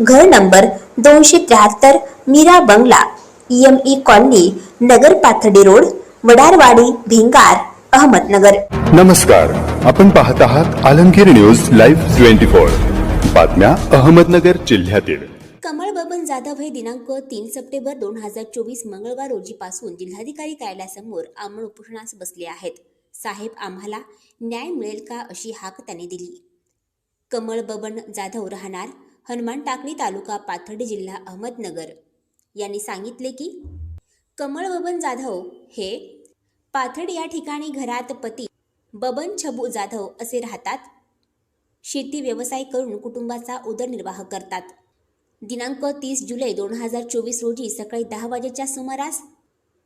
घर नंबर दोनशे त्र्याहत्तर मीरा बंगला एम ई कॉलनी नगर पाथर्डी रोड वडारवाडी भिंगार अहमदनगर. नमस्कार आपण पाहत आहात Alamgir news live twenty four. बातम्या अहमदनगर जिल्ह्यातील. कमळ बबन जाधव हे दिनांक तीन सप्टेंबर दोन हजार चोवीस मंगळवार रोजीपासून जिल्हाधिकारी कार्यालयासमोर आमरण उपोषणास बसले आहेत. साहेब आम्हाला न्याय मिळेल का अशी हाक त्यांनी दिली. कमळ बबन जाधव राहणार हनुमान टाकळी तालुका पाथर्डी जिल्हा अहमदनगर. यांनी सांगितले की कमळ बबन जाधव हे पाथर्ड या ठिकाणी घरात पती बबन छबू जाधव असे राहतात. शेती व्यवसाय करून कुटुंबाचा उदरनिर्वाह करतात. दिनांक तीस जुलै दोन हजार चोवीस रोजी सकाळी दहा वाजेच्या सुमारास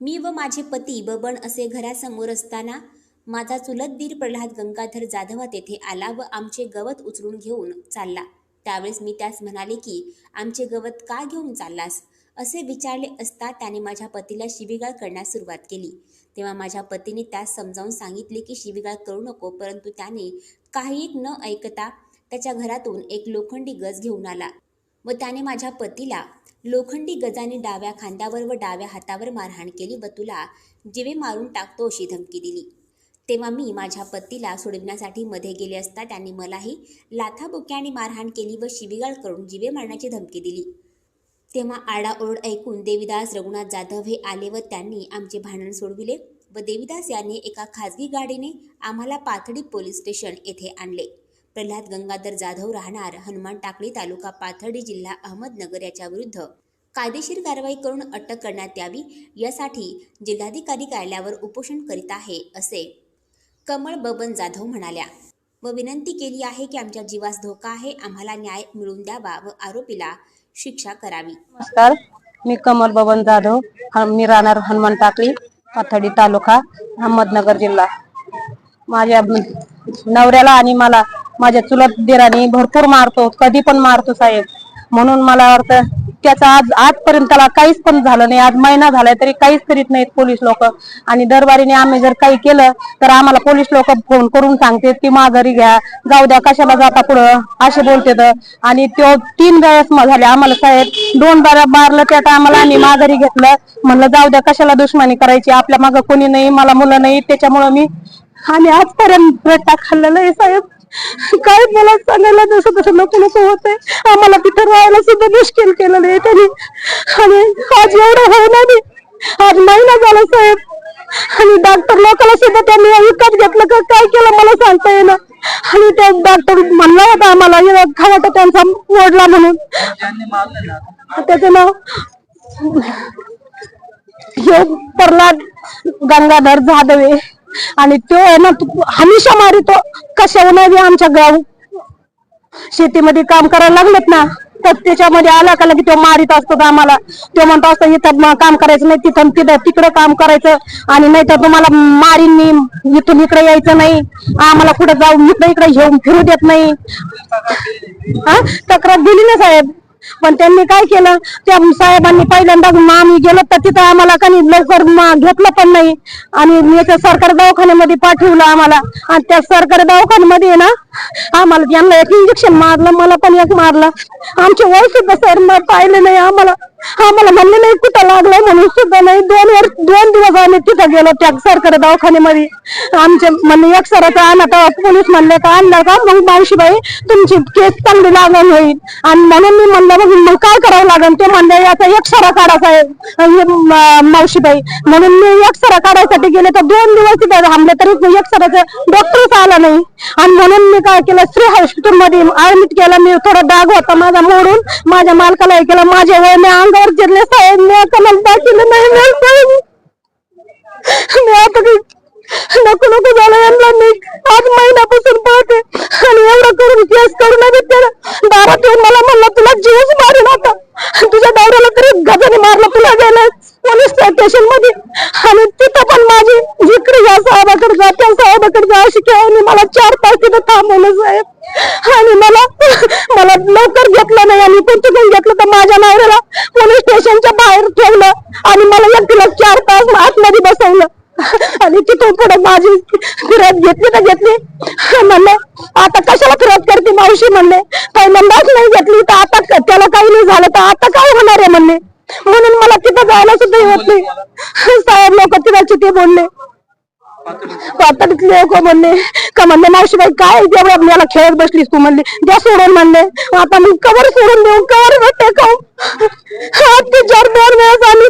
मी व माझे पती बबन असे घरासमोर असताना माझा चुलत दीर प्रल्हाद गंगाधर जाधव तेथे आला व आमचे गवत उचलून घेऊन चालला. त्यावेळेस मी त्यास म्हणाले की आमचे गवत का घेऊन चाललास? असे विचारले असता त्याने माझ्या पतीला शिबिगाळ करण्यास सुरुवात केली. तेव्हा माझ्या पतीने त्यास समजावून सांगितले की शिबिगाळ करू नको परंतु त्याने काही न ऐकता त्याच्या घरातून एक लोखंडी गज घेऊन आला. व त्याने माझ्या पतीला लोखंडी गजाने डाव्या खांद्यावर व डाव्या हातावर मारहाण केली व तुला जिवे मारून टाकतो अशी धमकी दिली. तेव्हा मी माझ्या पतीला सोडविण्यासाठी मध्ये गेले असता त्यांनी मलाही लाथाबुक्याने मारहाण केली व शिबिगाळ करून जिवे मारण्याची धमकी दिली. तेव्हा आडाओरड ऐकून देवीदास रघुनाथ जाधव हे आले व त्यांनी आमचे भांडण सोडविले व देवीदास यांनी एका खाजगी गाडीने आम्हाला पाथडी पोलीस स्टेशन येथे आणले. प्रल्हाद गंगाधर जाधव राहणार हनुमान टाकळी तालुका पाथर्डी जिल्हा अहमदनगर याच्या विरुद्ध. कायदेशीर कारवाई करून अटक करण्यात यावी यासाठी जिल्हाधिकारी कार्यालयावर उपोषण करीत आहे असे कमळ बबन जाधव म्हणाल्या व विनंती केली आहे की आमच्या जीवास धोका आहे आम्हाला न्याय मिळवून द्यावा व आरोपीला शिक्षा करावी. नमस्कार मी कमल बबन जाधव हा- मी राहणार हनुमान टाकळी पाथडी तालुका अहमदनगर जिल्हा. माझ्या नवऱ्याला आणि मला माझ्या चुलत दिराने भरपूर मारतो कधी पण मारतो साहेब. म्हणून मला वाटतं त्याचा आज आजपर्यंत त्याला काहीच पण झालं नाही. आज महिना झालाय तरी काहीच करीत नाहीत पोलीस लोक. आणि दरबारीने आम्ही जर काही केलं तर आम्हाला पोलीस लोक फोन करून सांगते की माघारी घ्या. जाऊ द्या कशाला जाता पुढं? असे बोलते आणि तो तीन वेळेस झाले आम्हाला साहेब. दोन बारा मारलं त्यात आम्हाला आम्ही माघारी घेतलं. म्हणलं जाऊ द्या कशाला दुश्मनी करायची? आपल्या मागं कोणी नाही मला मुलं नाही. त्याच्यामुळं मी आणि आजपर्यंत रट्टा खाल्लेला आहे साहेब. काय मला सांगायला जसं तसं नको नको होतंय. आम्हाला तिथं राहायला सुद्धा मुश्किल केलेलं आहे त्यांनी. आणि आज एवढं होणार नाही आज महिना झाला साहेब. आणि डॉक्टर लोकांना सुद्धा त्यांनी विकत घेतलं का काय केलं मला सांगता येईना. आणि त्या डॉक्टर म्हणला होता आम्हाला "हे त्यांचा ओढला म्हणून. त्याचं नाव हे प्रल्हाद गंगाधर जाधव आहे. आणि तो आहे ना हमेशा मारितो कशावर बी आमच्या गाव. शेतीमध्ये काम करायला लागलेत ना तर त्याच्यामध्ये आला का की तो मारित असतो आम्हाला. तो म्हणतो असतो इथं काम करायचं नाही तिथं तिथं तिकडं काम करायचं. आणि नाही तर तुम्हाला मारीन मी इथून इकडे यायचं नाही. आम्हाला कुठं जाऊन इकडे इकडे घेऊन फिरू देत नाही. हा तक्रार दिली ना साहेब? पण त्यांनी काय केलं? त्या साहेबांनी पहिल्यांदा आम्ही गेलो तर तिथं आम्हाला काही लवकर घेतलं पण नाही. आणि याच्या सरकारी दवाखान्यामध्ये पाठवलं आम्हाला. आणि त्या सरकारी दवाखान्यामध्ये ना आम्हाला यांना एक इंजेक्शन मारलं मला पण एक मारलं. आमचे वय सुद्धा सर पाहिले नाही आम्हाला. आम्हाला म्हणले नाही कुठं लागलाय म्हणून सुद्धा नाही. दोन वर्ष दोन दिवस आम्ही तिथं गेलो त्या सरकारी दवाखान्यामध्ये. आमचे म्हणले एक सराचा आणा पोलीस म्हणले का आणलं का? मग मावशीबाई तुमची केस चांगली लागण होईल. आणि म्हणून मी म्हणलं मग मग काय करावं लागेल ते म्हणले याचा एक सरा काढायचा आहे. मावशीबाई म्हणून मी एक सरा काढायसाठी गेले तर दोन दिवस तिथे थांबले तरी एक सराचं डॉक्टरच आला नाही. आणि म्हणून मी काय केलं श्री हॉस्पिटलमध्ये ऍडमिट केलं मी थोडा दाग होता माझा मोडून माझ्या मालकाला हे केलं माझ्या वय मी अंगावर जिरले साहेब. मी आता मला दाखिलं नाही साहेब. मी आता नको नको झालं यांना मी आज महिन्यापासून पळते आणि एवढं करून केस करून आम्ही त्याला दारात येऊन मला म्हणला तुला जीवच मारेल आता. तुझ्या दावऱ्याला तरी गजाने मारलं तुला गेलं पोलीस स्टेशनमध्ये. आणि तिथं पण माझी जिकडे या साहेबाकडे जा त्या साहेबाकडे जा अशी खेळून मला चार तास तिथं थांबवलं साहेब. आणि मला मला लवकर घेतलं नाही आणि कुठून घेतलं तर माझ्या नवऱ्याला पोलीस स्टेशनच्या बाहेर ठेवलं आणि मला एकटीला चार तास आतमध्ये बसवलं. आणि तिथून पुढे माझी फिरत घेतली तर घेतली. म्हणले आता कशाला फिरत करते मावशी म्हणले. पहिल्यांदाच नाही घेतली तर आता त्याला काही नाही झालं तर आता काय होणार आहे म्हणले. म्हणून मला तिथं जायला सुद्धा होत नाही. साहेब लोक तिथं चिथे बोलले. पातळीतले लोक म्हणले का म्हणले मावशीबाई काय एवढ्या मला खेळत बसलीस तू म्हणले. द्या सोडून म्हणले. आता मी कवर सोडून देऊ कवर भेटते का अत्याचार दोन वेळेस आम्ही